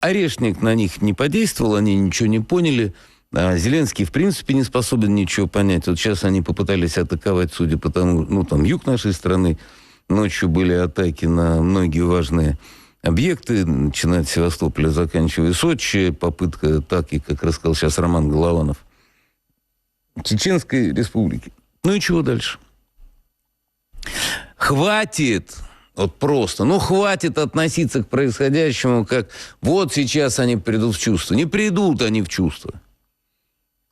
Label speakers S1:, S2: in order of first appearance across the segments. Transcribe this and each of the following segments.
S1: Орешник на них не подействовал, они ничего не поняли. А Зеленский, в принципе, не способен ничего понять. Вот сейчас они попытались атаковать, судя по тому, ну, там, юг нашей страны. Ночью были атаки на многие важные объекты, начиная от Севастополя, заканчивая Сочи. Попытка атаки, как рассказал сейчас Роман Голованов, Чеченской республики. Ну и чего дальше? Хватит вот просто. Ну, хватит относиться к происходящему, как вот сейчас они придут в чувство. Не придут они в чувство.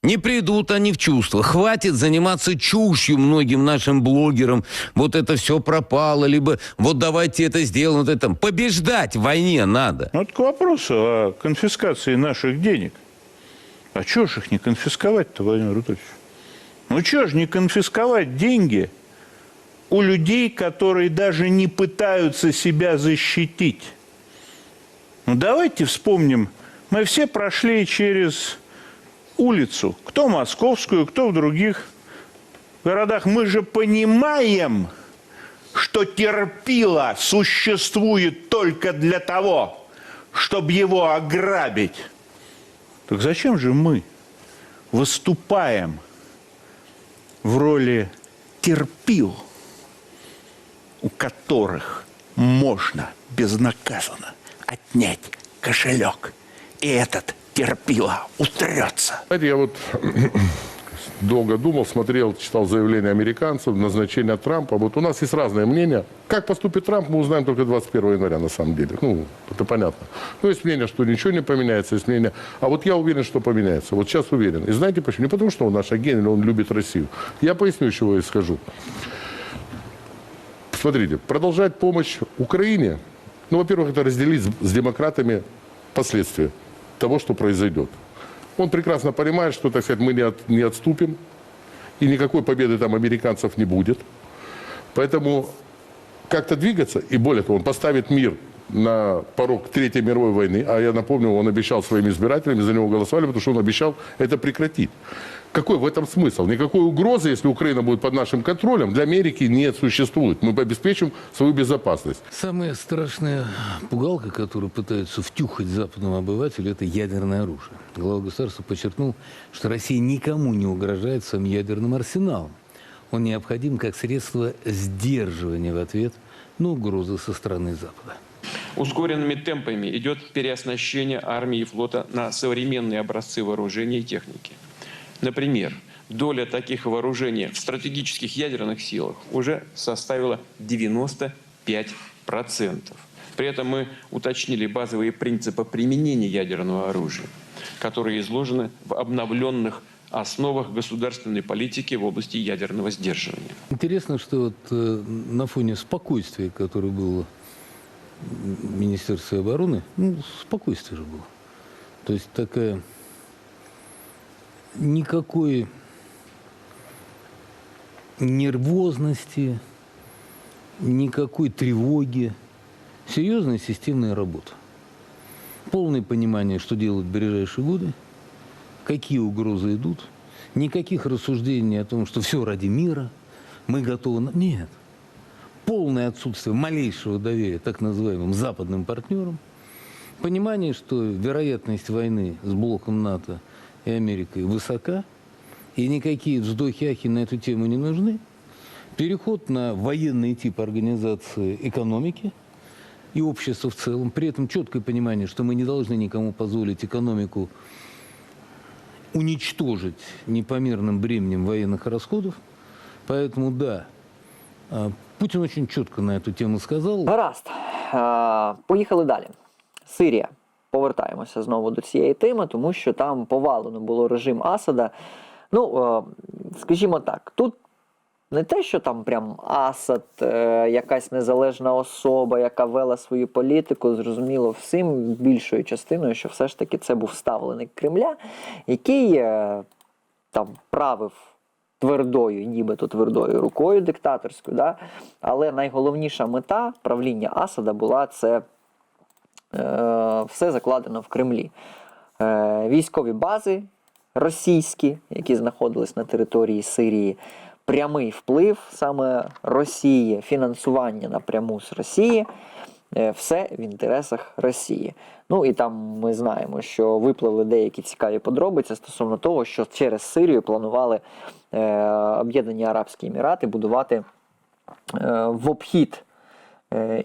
S1: Не придут они в чувство. Хватит заниматься чушью многим нашим блогерам. Вот это все пропало, либо вот давайте это сделаем, вот это. Побеждать в войне надо.
S2: Ну, это к вопросу о конфискации наших денег. А чего ж их не конфисковать-то, Владимир Анатольевич? Ну, чего ж не конфисковать деньги у людей, которые даже не пытаются себя защитить? Ну, давайте вспомним. Мы все прошли через улицу. Кто московскую, кто в других городах. Мы же понимаем, что терпило существует только для того, чтобы его ограбить. Так зачем же мы выступаем в роли терпил, у которых можно безнаказанно отнять кошелек, и этот терпила утрется?
S3: Знаете, я вот долго думал, смотрел, читал заявления американцев, назначение Трампа. Вот у нас есть разное мнение. Как поступит Трамп, мы узнаем только 21 января, на самом деле. Ну, это понятно. Ну, есть мнение, что ничего не поменяется, есть мнение... А вот я уверен, что поменяется. Вот сейчас уверен. И знаете почему? Не потому, что он наш агент или он любит Россию. Я поясню, чего я скажу. Смотрите, продолжать помощь Украине, ну, во-первых, это разделить с, демократами последствия того, что произойдет. Он прекрасно понимает, что, так сказать, мы не, от, не отступим, и никакой победы там американцев не будет. Поэтому как-то двигаться, и более того, он поставит мир на порог Третьей мировой войны, а я напомню, он обещал своим избирателям, за него голосовали, потому что он обещал это прекратить. Какой в этом смысл? Никакой угрозы, если Украина будет под нашим контролем, для Америки не существует. Мы обеспечим свою безопасность.
S1: Самая страшная пугалка, которую пытаются втюхать западному обывателю, это ядерное оружие. Глава государства подчеркнул, что Россия никому не угрожает своим ядерным арсеналом. Он необходим как средство сдерживания в ответ на угрозы со стороны Запада.
S4: Ускоренными темпами идет переоснащение армии и флота на современные образцы вооружения и техники. Например, доля таких вооружений в стратегических ядерных силах уже составила 95%. При этом мы уточнили базовые принципы применения ядерного оружия, которые изложены в обновленных основах государственной политики в области ядерного сдерживания.
S1: Интересно, что вот э, на фоне спокойствия, которое было в обороны, ну, спокойствие же было. То есть такая никакой нервозности, никакой тревоги. Серьезная системная работа. Полное понимание, что делать в ближайшие годы, какие угрозы идут. Никаких рассуждений о том, что все ради мира, мы готовы... на- Нет. Полное отсутствие малейшего доверия так называемым западным партнерам. Понимание, что вероятность войны с блоком НАТО и Америкой высока, и никакие вздохи-ахи на эту тему не нужны. Переход на военный тип организации экономики и общества в целом. При этом четкое понимание, что мы не должны никому позволить экономику уничтожить непомерным бременем военных расходов. Поэтому да, а, Путин очень четко на эту тему сказал.
S5: Гаразд. Е, Поїхали далі. Сирія. Повертаємося знову до цієї теми, тому що там повалено було режим Асада. Ну, е, скажімо так, тут не те, що там прям Асад, е, якась незалежна особа, яка вела свою політику, зрозуміло всім більшою частиною, що все ж таки це був ставленик Кремля, який е, там правив твердою, нібито твердою рукою диктаторською. Да? Але найголовніша мета правління Асада була це все закладено в Кремлі. Е, військові бази російські, які знаходились на території Сирії, прямий вплив саме Росії, фінансування напряму з Росії. е, все в інтересах Росії. Ну і там ми знаємо, що випливли деякі цікаві подробиці стосовно того, що через Сирію планували е, Об'єднані Арабські Емірати будувати е, в обхід е,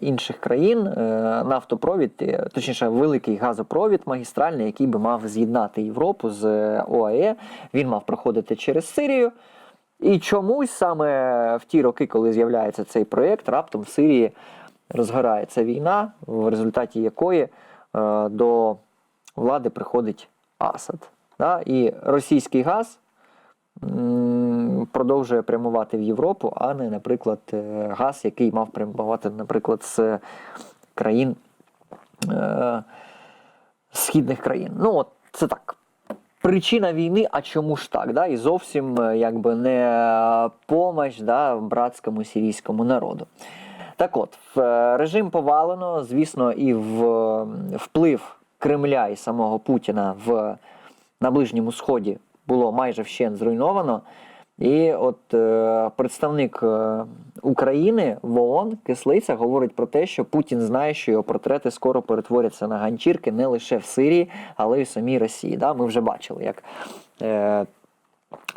S5: інших країн е, нафтопровід, е, точніше, великий газопровід магістральний, який би мав з'єднати Європу з е, ОАЕ. Він мав проходити через Сирію. І чомусь саме в ті роки, коли з'являється цей проєкт, раптом в Сирії розгорається війна, в результаті якої е, до влади приходить Асад. І російський газ продовжує прямувати в Європу, а не, наприклад, е, газ, який мав прямувати, наприклад, з країн е, східних країн. Ну, от це так. Причина війни, а чому ж так? Да? І зовсім е, якби не помощь да, братському сирійському народу. Так от, режим повалено, звісно, і в, вплив Кремля і самого Путіна в, на Ближньому Сході було майже вщент зруйновано. І от е, представник е, України в ООН Кислиця говорить про те, що Путін знає, що його портрети скоро перетворяться на ганчірки не лише в Сирії, але й в самій Росії. Да? Ми вже бачили, як е,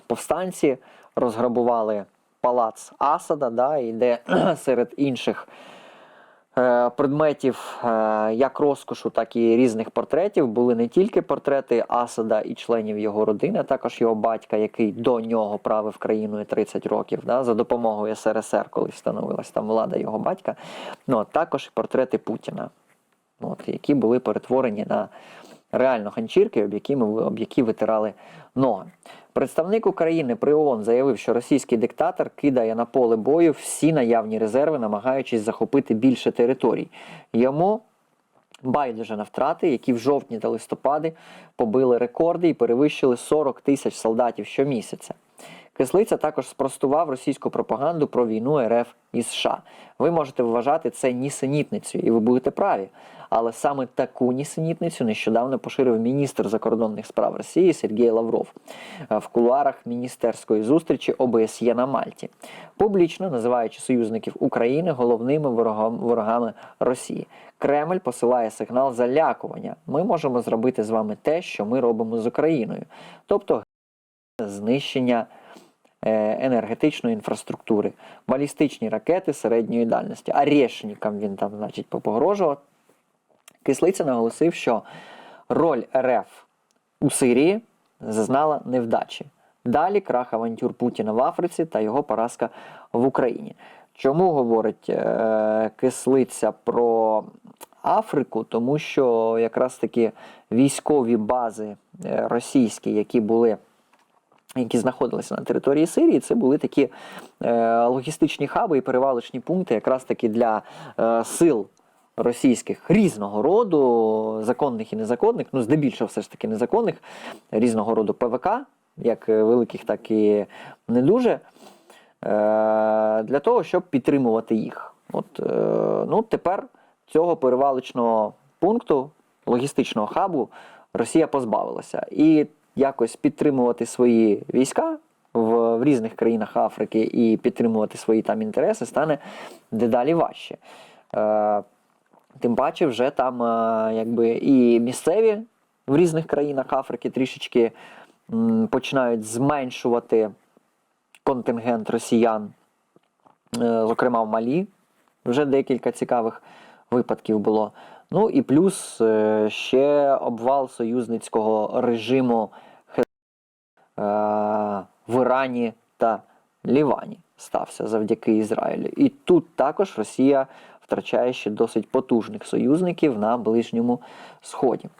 S5: повстанці розграбували палац Асада, да, і де серед інших предметів е, як розкошу, так і різних портретів були не тільки портрети Асада і членів його родини, також його батька, який до нього правив країною 30 років, да, за допомогою СРСР, коли встановилась там влада його батька. Ну, а також портрети Путіна, от, які були перетворені на реально ганчірки, об які, ми, об які витирали ноги. Представник України при ООН заявив, що російський диктатор кидає на поле бою всі наявні резерви, намагаючись захопити більше територій. Йому байдуже на втрати, які в жовтні та листопаді побили рекорди і перевищили 40 тисяч солдатів щомісяця. Кислиця також спростував російську пропаганду про війну РФ і США. Ви можете вважати це нісенітницею, і ви будете праві. Але саме таку нісенітницю нещодавно поширив міністр закордонних справ Росії Сергій Лавров е, в кулуарах міністерської зустрічі ОБСЄ на Мальті, публічно називаючи союзників України головними ворогам- ворогами Росії. Кремль посилає сигнал залякування. Ми можемо зробити з вами те, що ми робимо з Україною, тобто знищення енергетичної інфраструктури, балістичні ракети середньої дальності. Арешникам він там, значить, попогрожував. Кислиця наголосив, що роль РФ у Сирії зазнала невдачі. Далі крах авантюр Путіна в Африці та його поразка в Україні. Чому говорить е, кислиця про Африку? Тому що якраз таки військові бази е, російські, які були які знаходилися на території Сирії, це були такі е, логістичні хаби і перевалочні пункти, якраз таки для е, сил російських різного роду, законних і незаконних, ну здебільшого все ж таки незаконних, різного роду ПВК, як е, великих, так і не дуже, е, для того, щоб підтримувати їх. От, е, ну, тепер цього перевалочного пункту, логістичного хабу, Росія позбавилася. І якось підтримувати свої війська в, в різних країнах Африки і підтримувати свої там інтереси стане дедалі важче. Е, тим паче, вже там е, якби і місцеві в різних країнах Африки трішечки м, починають зменшувати контингент росіян, е, зокрема в Малі. Вже декілька цікавих випадків було. Ну і плюс е, ще обвал союзницького режиму в Ірані та Лівані стався завдяки Ізраїлю. І тут також Росія втрачає ще досить потужних союзників на Ближньому Сході.